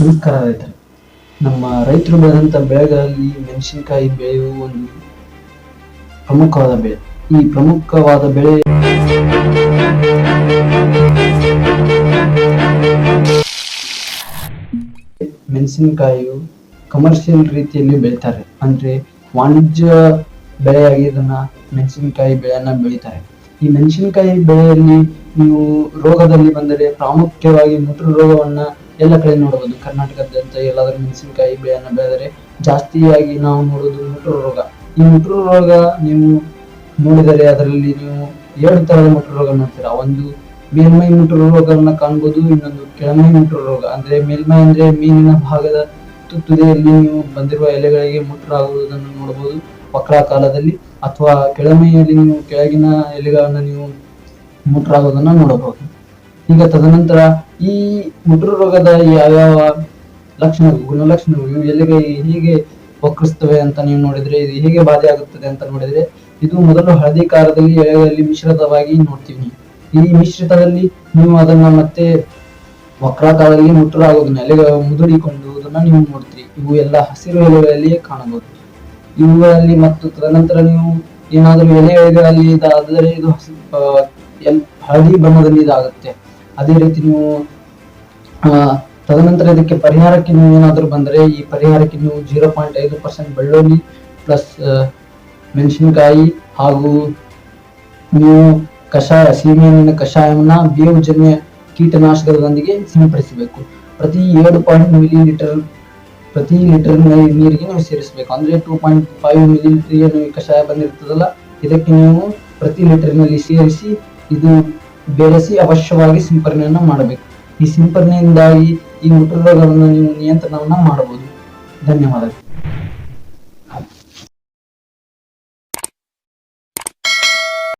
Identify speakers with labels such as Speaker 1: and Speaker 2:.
Speaker 1: ನಮಸ್ಕಾರ ರೈತರು ನಮ್ಮ ರೈತರು ಬೆಳೆದಂಥ ಬೆಳೆಗಳಲ್ಲಿ ಮೆಣಸಿನಕಾಯಿ ಬೆಳೆಯುವ ಒಂದು ಪ್ರಮುಖವಾದ ಬೆಳೆ. ಈ ಪ್ರಮುಖವಾದ ಬೆಳೆ ಮೆಣಸಿನಕಾಯಿಯು ಕಮರ್ಷಿಯಲ್ ರೀತಿಯಲ್ಲಿ ಬೆಳಿತಾರೆ. ಅಂದ್ರೆ ವಾಣಿಜ್ಯ ಬೆಳೆಯಾಗಿ ಇದನ್ನ ಮೆಣಸಿನಕಾಯಿ ಬೆಳೆಯನ್ನ ಬೆಳಿತಾರೆ. ಈ ಮೆಣಸಿನಕಾಯಿ ಬೆಳೆಯಲ್ಲಿ ನೀವು ರೋಗದಲ್ಲಿ ಬಂದರೆ ಪ್ರಾಮುಖ್ಯವಾಗಿ ಮೂತ್ರ ರೋಗವನ್ನ ಎಲ್ಲ ಕಡೆ ನೋಡಬಹುದು ಕರ್ನಾಟಕದಂತ ಎಲ್ಲಾದ್ರೂ ಮೆಣಸಿನಕಾಯಿ ಬೆಳೆಯನ್ನು ಬೆಳೆದರೆ ಜಾಸ್ತಿಯಾಗಿ ನಾವು ನೋಡೋದು ಮುಟ್ರು ರೋಗ. ಈ ಮುಟ್ರು ರೋಗ ನೀವು ನೋಡಿದರೆ ಅದರಲ್ಲಿ ನೀವು ಎರಡು ತರಹದ ಮುಟ್ರು ರೋಗ ನೋಡ್ತೀರಾ. ಒಂದು ಮೇಲ್ಮೈ ಮುಟ್ರು ರೋಗವನ್ನು ಕಾಣ್ಬೋದು, ಇನ್ನೊಂದು ಕೆಳಮೈ ಮುಟ್ರು ರೋಗ. ಅಂದ್ರೆ ಮೇಲ್ಮೈ ಅಂದ್ರೆ ಮೀನಿನ ಭಾಗದ ತುತ್ತುದೆಯಲ್ಲಿ ತುದಿಯಲ್ಲಿ ನೀವು ಬಂದಿರುವ ಎಲೆಗಳಿಗೆ ಮುಟ್ರಾಗುವುದನ್ನು ನೋಡಬಹುದು ವಕ್ರಾಕಾರದಲ್ಲಿ ಅಥವಾ ಕೆಳಮೈಯಲ್ಲಿ ನೀವು ಕೆಳಗಿನ ಎಲೆಗಳನ್ನ ನೀವು ಮುಟ್ರಾಗೋದನ್ನ ನೋಡಬಹುದು. ಈಗ ತದನಂತರ ಈ ಮುಟ್ರು ರೋಗದ ಯಾವ್ಯಾವ ಲಕ್ಷಣಗಳು, ಗುಣಲಕ್ಷಣಗಳು ಎಲ್ಲಿಗೆ ಎಲೆಗೆ ಹೇಗೆ ವಕ್ರಿಸ್ತವೆ ಅಂತ ನೀವು ನೋಡಿದ್ರೆ, ಇದು ಹೇಗೆ ಬಾಧೆ ಆಗುತ್ತದೆ ಅಂತ ನೋಡಿದ್ರೆ, ಇದು ಮೊದಲು ಹಳದಿ ಕಾರದಲ್ಲಿ ಎಲೆಗಳಲ್ಲಿ ಮಿಶ್ರಿತವಾಗಿ ನೋಡ್ತೀವಿ. ಈ ಮಿಶ್ರಿತದಲ್ಲಿ ನೀವು ಅದನ್ನ ಮತ್ತೆ ವಕ್ರಾಕಾರದಲ್ಲಿ ಮುಟ್ರು ಆಗೋದನ್ನ ಎಲೆ ಅದನ್ನ ನೀವು ನೋಡ್ತೀರಿ. ಇವು ಎಲ್ಲ ಹಸಿರು ಎಲೆಗಳಲ್ಲಿಯೇ ಕಾಣಬಹುದು. ಇವುಗಳಲ್ಲಿ ಮತ್ತು ತದನಂತರ ನೀವು ಏನಾದರೂ ಎಲೆಗಳಲ್ಲಿ ಇದಾದರೆ ಇದು ಹಸಿ ಎಲ್ ಹಳದಿ ಬಣ್ಣದಲ್ಲಿ ಇದಾಗುತ್ತೆ. ಅದೇ ರೀತಿ ನೀವು ತದನಂತರ ಇದಕ್ಕೆ ಪರಿಹಾರಕ್ಕೆ ನೀವು ಏನಾದರೂ ಬಂದರೆ, ಈ ಪರಿಹಾರಕ್ಕೆ ನೀವು ಜೀರೋ ಪಾಯಿಂಟ್ ಐದು ಪರ್ಸೆಂಟ್ ಬೆಳ್ಳುಳ್ಳಿ ಪ್ಲಸ್ ಮೆಣಸಿನಕಾಯಿ ಹಾಗೂ ನೀವು ಕಷಾಯ ಸೀಮೆಹಣ್ಣಿನ ಕಷಾಯವನ್ನು ಬೇವುಜನ್ಯ ಕೀಟನಾಶಕದೊಂದಿಗೆ ಸಿಂಪಡಿಸಬೇಕು. ಪ್ರತಿ ಏಳು ಪಾಯಿಂಟ್ ಮಿಲಿ ಲೀಟರ್ ಪ್ರತಿ ಲೀಟರ್ ನೀರಿಗೆ ನೀವು ಸೇರಿಸಬೇಕು. ಅಂದರೆ ಟೂ ಪಾಯಿಂಟ್ ಫೈವ್ ಮಿಲಿ ಏನು ಈ ಕಷಾಯ ಬಂದಿರ್ತದಲ್ಲ, ಇದಕ್ಕೆ ನೀವು ಪ್ರತಿ ಲೀಟರ್ನಲ್ಲಿ ಸೇರಿಸಿ, ಇದು ಬೆರೆಸಿ ಅವಶ್ಯವಾಗಿ ಸಿಂಪರಣೆಯನ್ನು ಮಾಡಬೇಕು. ಈ ಸಿಂಪರಣೆಯಿಂದಾಗಿ ಈ ಮುಟ್ರು ರೋಗವನ್ನು ನೀವು ನಿಯಂತ್ರಣವನ್ನು ಮಾಡಬಹುದು. ಧನ್ಯವಾದಗಳು.